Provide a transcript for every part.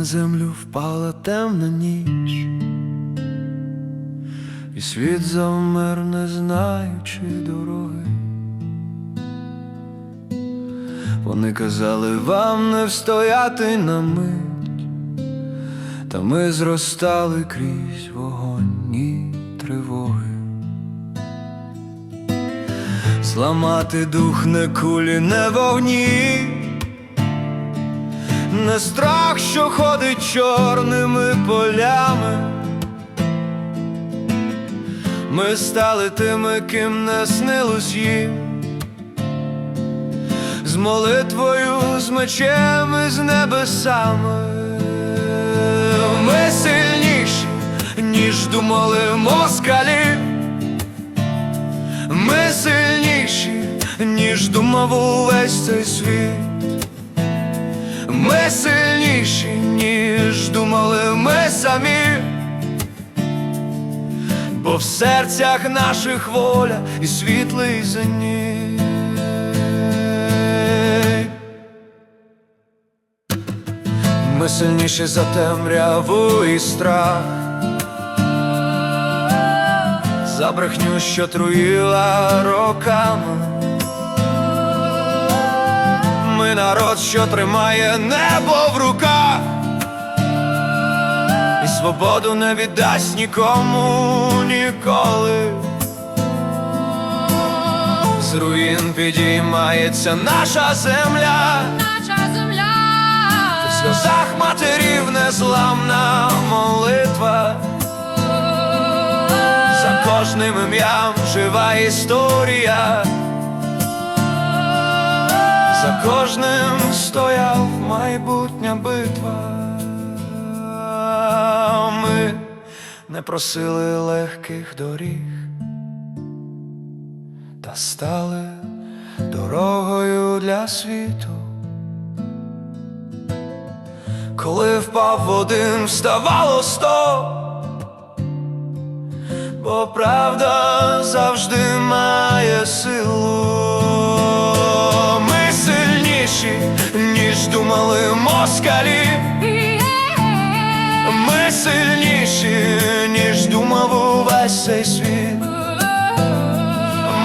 на землю впала темна ніч, і світ завмер, не знаючи дороги. Вони казали вам не встояти на мить, та ми зростали крізь вогонь і тривоги. Зламати дух не кулі, не вогні не страх, що ходить чорними полями. Ми стали тими, ким не снилось їм, з молитвою, з мечем і з небесами. Ми сильніші, ніж думали москалі. Ми сильніші, ніж думав увесь цей світ. Ми сильніші, ніж думали ми самі. Бо в серцях наших воля і світлий зеніт. Ми сильніші за темряву і страх, за брехню, що труїла роками. Ми народ, що тримає небо в руках, і свободу не віддасть нікому ніколи. З руїн підіймається наша земля. наша земля. В сльозах матерів незламна молитва. За кожним ім'ям жива історія. За кожним стояв майбутня битва. Ми не просили легких доріг, та стали дорогою для світу. Коли впав один, вставало сто, бо правда завжди має силу. Цей світ.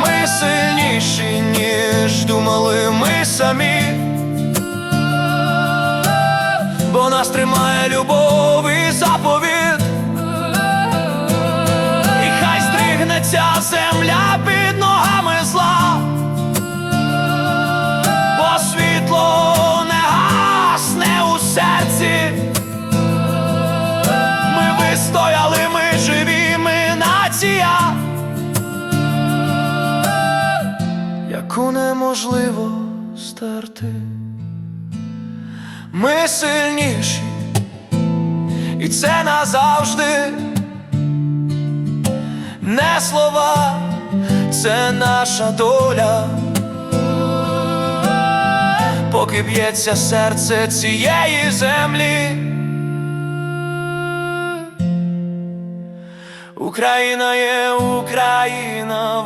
Ми сильніші, ніж думали ми самі. Бо нас тримає любов і заповіт. І хай стригнеться земля під неможливо стерти. Ми сильніші, і це назавжди. Не слова, це наша доля. Поки б'ється серце цієї землі. Україна є Україна.